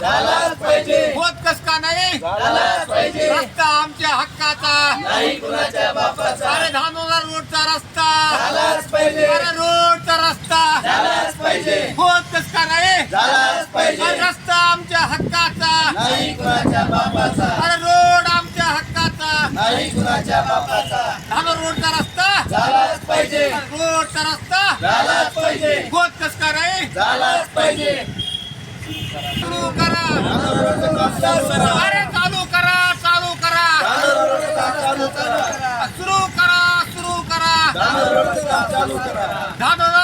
झालाच पाहिजे. होत कस का नाही? झालाच पाहिजे. रस्ता आमच्या हक्काचा. नाही कुणाच्या बापाचा. अरे धानोरा रोडचा रस्ता. झालाच पाहिजे. अरे रोडचा रस्ता. झालाच पाहिजे. होत कस का नाही? झालाच पाहिजे. रस्ता आमच्या हक्काचा. नाही कुणाच्या बापाचा. अरे रोड आमच्या हक्काचा. नाही कुणाच्या बापाचा. धानोर रोडचा रस्ता. झालाच पाहिजे. रोडचा रस्ता. झालाच पाहिजे. होत कस का नाही? झालाच पाहिजे.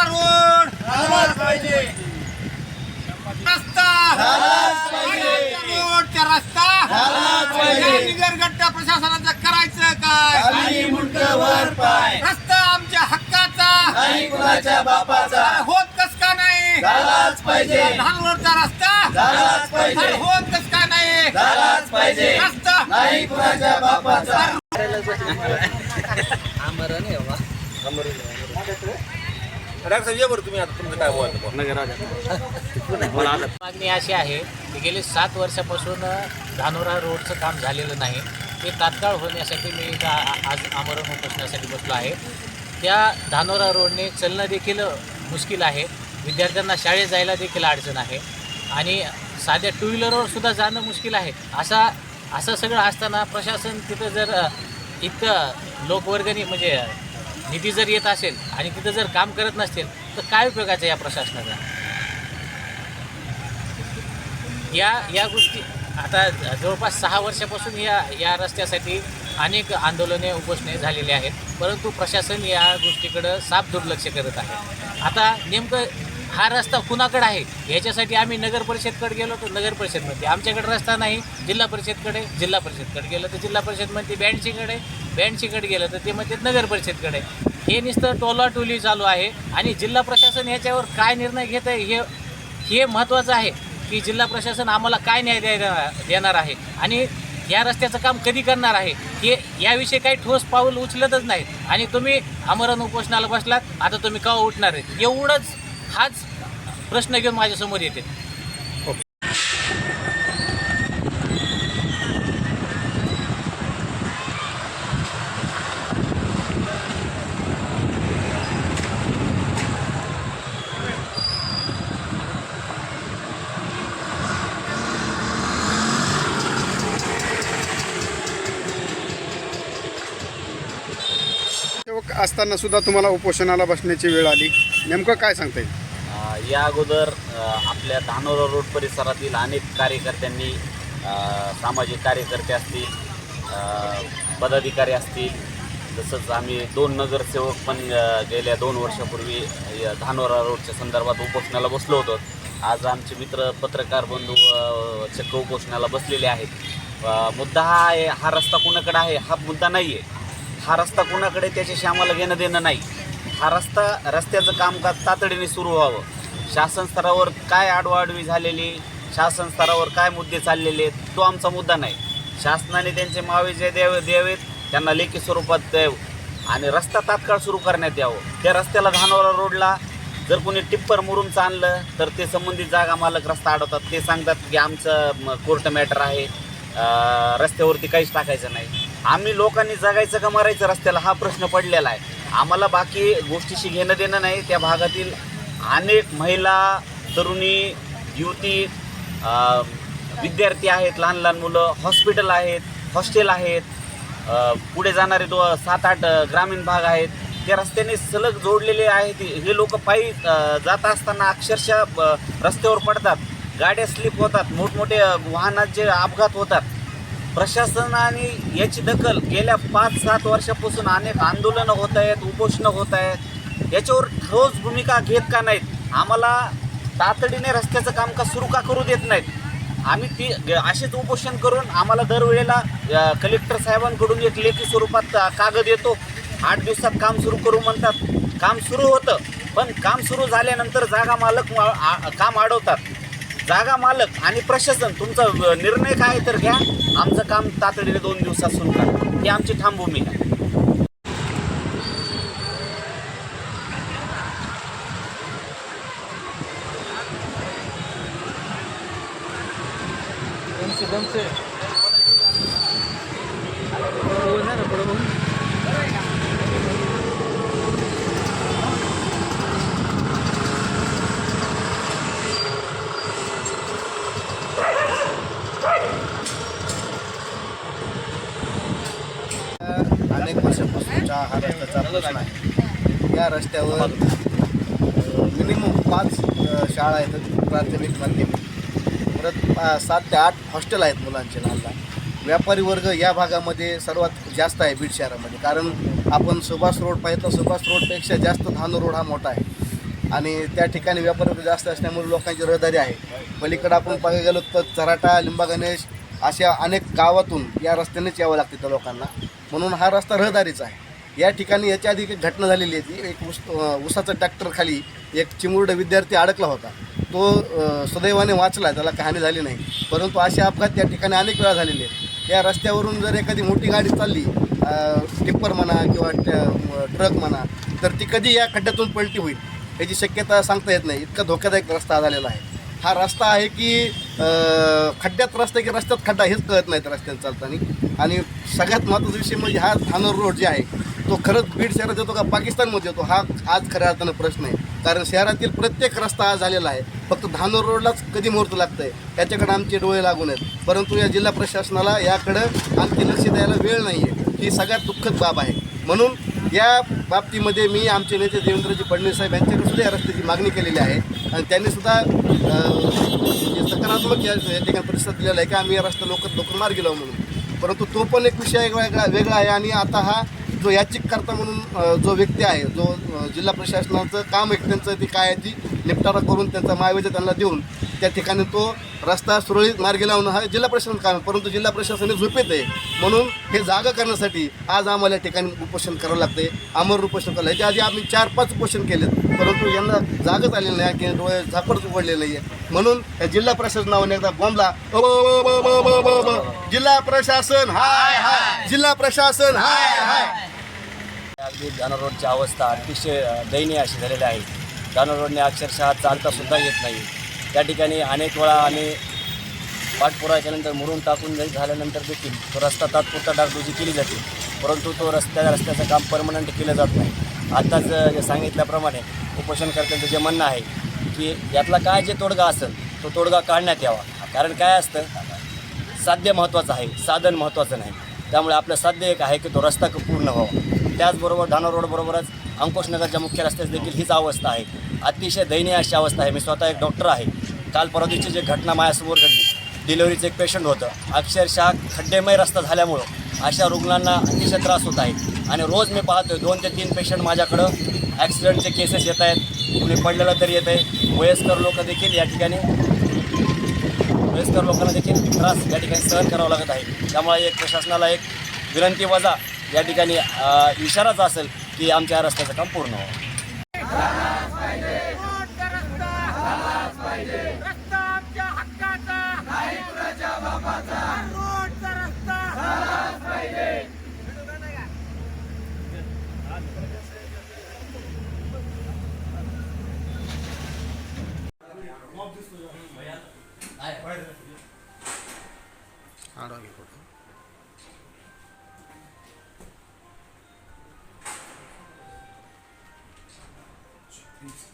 रोड पाहिजे रस्ता. रोडचा रस्ता प्रशासनाचं करायचं काय रस्ता आमच्या हक्काचा बापाचा नाही झालाच पाहिजे. धानोरचा रस्ता झालाच पाहिजे. अरे होत कस का नाही? झालाच पाहिजे. रस्ता नाही कुणाच्या बापाचा. मागणी अशी आहे की गेली सात वर्षापासून धानोरा रोडचं काम झालेलं नाही. ते तात्काळ होण्यासाठी मी इथं आ- आज आमरण उपोषणासाठी बसलो आहे. त्या धानोरा रोडने चलणं देखील मुश्किल आहे. विद्यार्थ्यांना शाळेत जायला देखील अडचण आहे. आणि साध्या टू व्हीलरवर सुद्धा जाणं मुश्किल आहे. असा असं सगळं असताना प्रशासन तिथं जर इतकं लोकवर्गणी म्हणजे निधी जर येत असेल आणि तिथं जर काम करत नसेल तर काय उपयोगाचं या प्रशासनाचा? या या गोष्टी आता जवळपास सहा वर्षापासून या या रस्त्यासाठी अनेक आंदोलने उपोषणे झालेली आहेत. परंतु प्रशासन या गोष्टीकडं साफ दुर्लक्ष करत आहे. आता नेमकं हा रस्ता कुणाकडे आहे? याच्यासाठी आम्ही नगर परिषदकडे गेलो तर नगर परिषद म्हणते आमच्याकडे रस्ता नाही जिल्हा परिषदकडे. जिल्हा परिषदकडे गेलं तर जिल्हा परिषद म्हणते बँडशीकडे बँडशीकडे गेलं तर ते म्हणते नगर परिषदकडे. हे नुसतं टोलाटोली चालू आहे. आणि जिल्हा प्रशासन ह्याच्यावर काय निर्णय घेत आहे हे हे महत्त्वाचं आहे की जिल्हा प्रशासन आम्हाला काय न्याय द्यायला देणार आहे. आणि या रस्त्याचं काम कधी करणार आहे? हे याविषयी काही ठोस पाऊल उचलतच नाहीत. आणि तुम्ही आमरण उपोषणाला बसलात आता तुम्ही का उठणार आहेत? एवढंच हाच प्रश्न घेऊन माझ्यासमोर येते. असताना सुद्धा तुम्हाला उपोषणाला बसण्याची वेळ आली. नेमकं काय सांगता येईल? या अगोदर आपल्या धानोरा रोड परिसरातील अनेक कार्यकर्त्यांनी सामाजिक कार्यकर्ते असतील पदाधिकारी असतील तसंच आम्ही दोन नगरसेवक पण गेल्या दोन वर्षापूर्वी धानोरा रोडच्या संदर्भात उपोषणाला बसलो होतो. आज आमचे मित्र पत्रकार बंधू चक्क उपोषणाला बसलेले आहेत. मुद्दा हा आहे हा रस्ता कुणाकडे आहे? हा मुद्दा नाही आहे हा रस्ता कुणाकडे त्याच्याशी आम्हाला घेणं देणं नाही. हा रस्ता रस्त्याचं कामकाज तातडीने सुरू व्हावं. शासन स्तरावर काय आडवाडवी झालेली शासन स्तरावर काय मुद्दे चाललेले आहेत तो आमचा मुद्दा नाही. शासनाने त्यांचे महाविजय जे द्यावे द्यावेत त्यांना लेखी स्वरूपात द्यावं आणि रस्ता तात्काळ सुरू करण्यात यावं. त्या रस्त्याला धानोरा रोडला जर कोणी टिप्पर मुरुमचं आणलं तर ते संबंधित जागा मालक रस्ता अडवतात. ते सांगतात की आमचं कोर्ट मॅटर आहे. रस्त्यावरती काहीच टाकायचं नाही. आम्ही लोकांनी जगायचं का मरायचं रस्त्याला हा प्रश्न पडलेला आहे. आम्हाला बाकी गोष्टीशी घेणं देणं नाही. त्या भागातील अनेक महिला तरुणी युवती विद्यार्थी आहेत लहान लहान मुलं हॉस्पिटल आहेत हॉस्टेल आहेत पुढे जाणारे दो सात आठ ग्रामीण भाग आहेत. त्या रस्त्याने सलग जोडलेले आहेत. हे लोक पायी जात असताना अक्षरशः रस्त्यावर पडतात. गाड्या स्लिप होतात. मोठमोठे वाहनाचे वाहनात जे अपघात होतात. प्रशासनाने याची दखल गेल्या पाच सात वर्षापासून अनेक आंदोलनं होत आहेत उपोषणं होत आहेत. याच्यावर ठोस भूमिका घेत का नाहीत? आम्हाला तातडीने रस्त्याचं कामकाज सुरू का करू देत नाहीत? आम्ही ती असेच उपोषण करून आम्हाला दरवेळेला कलेक्टर साहेबांकडून एक लेखी स्वरूपात कागद येतो. आठ दिवसात काम सुरू करू म्हणतात. काम सुरू होतं पण काम सुरू झाल्यानंतर जागा मालक मा- आ- काम अडवतात. जागा मालक आणि प्रशासन तुमचा निर्णय काय तर घ्या. आमचं काम तातडीने दोन दिवसात सुरू करा. ही आमची ठाम भूमिका आहे नाही या रस्त्यावर मिनिमम पाच शाळा आहेत प्राथमिक माध्यमिक. परत सात ते आठ हॉस्टेल आहेत मुलांचे लहान लहान व्यापारी वर्ग या भागामध्ये सर्वात जास्त आहे बीड शहरामध्ये. कारण आपण सुभाष रोड पाहिजे तर सुभाष रोडपेक्षा जास्त धानू रोड हा मोठा आहे. आणि त्या ठिकाणी व्यापारी वर्ग जास्त असल्यामुळे लोकांची रहदारी आहे. पलीकडे आपण पाहायला गेलो तर चराटा लिंबा गणेश अशा अनेक गावातून या रस्त्यानेच यावं लागते त्या लोकांना. म्हणून हा रस्ता रहदारीचा आहे. या ठिकाणी याच्या आधी एक घटना झालेली आहे ती. एक उस उसाचा ऊसाचा ट्रॅक्टर खाली एक चिमुरड विद्यार्थी अडकला होता. तो सदैवाने वाचला त्याला कहाणी झाली नाही. परंतु असे अपघात त्या ठिकाणी अनेक वेळा झालेले आहेत. या रस्त्यावरून जर एखादी मोठी गाडी चालली टिप्पर म्हणा किंवा ट्रक म्हणा तर ती कधी या खड्ड्यातून पलटी होईल याची शक्यता सांगता येत नाही. इतका धोकादायक रस्ता झालेला आहे. हा रस्ता आहे की खड्ड्यात रस्ता की रस्त्यात खड्डा हेच कळत नाहीत रस्त्यात चालताना. आणि सगळ्यात महत्त्वाचा विषय म्हणजे हा धानोर रोड जे आहे तो खरंच बीड शहरात येतो का पाकिस्तानमध्ये येतो हा आज खऱ्या अर्थानं प्रश्न आहे. कारण शहरातील प्रत्येक रस्ता आज झालेला आहे. फक्त धानोर रोडलाच कधी मुहूर्त लागतं आहे याच्याकडे आमचे डोळे लागून आहेत. परंतु या जिल्हा प्रशासनाला याकडं आणखी लक्ष द्यायला वेळ नाही आहे ही सगळ्यात दुःखद बाब आहे. म्हणून या बाबतीमध्ये मी आमचे नेते देवेंद्रजी फडणवीस साहेब यांच्याकडे सुद्धा या रस्त्याची मागणी केलेली आहे. आणि त्यांनी सुद्धा सकारात्मक या या ठिकाणी प्रतिसाद दिलेला आहे की आम्ही या रस्ता लवकर लवकर मार्गी लावू म्हणून. परंतु तो पण एक विषय वेगळा वेगळा आहे आणि आता हा जो याचिककर्ता म्हणून जो व्यक्ती आहे जो जिल्हा प्रशासनाचं काम एक त्यांचं ती काय ती निपटारा करून त्यांचा मायवेजा त्यांना देऊन त्या ठिकाणी तो रस्ता सुरळीत मार्गी लावणं हा जिल्हा प्रशासन काम परंतु जिल्हा प्रशासन हे झोपेत आहे. म्हणून हे जागा करण्यासाठी आज आम्हाला या ठिकाणी उपोषण करावं लागते अमर उपोषण करायला याच्या आधी आम्ही चार पाच उपोषण केलेत परंतु यांना जागच आलेली नाही की डोळे झापडच उघडले नाही आहे म्हणून या जिल्हा प्रशासनावर एकदा बॉम्बला जिल्हा प्रशासन हाय हाय. जिल्हा प्रशासन हाय हाय. अगदी जाणार रोडची अवस्था अतिशय दयनीय अशी झालेली आहे. जाणार रोडने अक्षरशः चालता सुद्धा येत नाही. त्या ठिकाणी अनेक वेळा आम्ही पाठपुराव्याच्यानंतर मुरून टाकून जरी झाल्यानंतर देखील तो रस्ता तात्पुरता डागडुजी केली जाते. परंतु तो रस्त्या रस्त्याचं काम परमनंट केलं जात नाही. आत्ताच जे सांगितल्याप्रमाणे उपोषणकर्त्यांचं जे म्हणणं आहे की यातला काय जे तोडगा असेल तो तोडगा काढण्यात यावा. कारण काय असतं? साध्य महत्त्वाचं आहे साधन महत्त्वाचं नाही. त्यामुळे आपलं साध्य एक आहे की तो रस्ता क- पूर्ण व्हावा. त्याचबरोबर धानोर रोडबरोबरच अंकुशनगरच्या मुख्य रस्त्यात देखील हीच अवस्था आहे. अतिशय दयनीय अशी अवस्था आहे. मी स्वतः एक डॉक्टर आहे. काल परवा दिवशी जी घटना माझ्यासमोर घडली डिलिव्हरीचं एक पेशंट होतं. अक्षरशः खड्डेमय रस्ता झाल्यामुळं अशा रुग्णांना अतिशय त्रास होत आहे. आणि रोज मी पाहतोय दोन ते तीन पेशंट माझ्याकडं ॲक्सिडेंटचे केसेस येत आहेत. कुणी पडलेलं तरी येत आहे वयस्कर लोक देखील या ठिकाणी वयस्कर लोकांना देखील त्रास या ठिकाणी सहन करावा लागत आहे. त्यामुळे एक प्रशासनाला एक विनंती वजा या ठिकाणी इशाराच असेल की आमच्या रस्त्याचं काम पूर्ण व्हावं. Peace.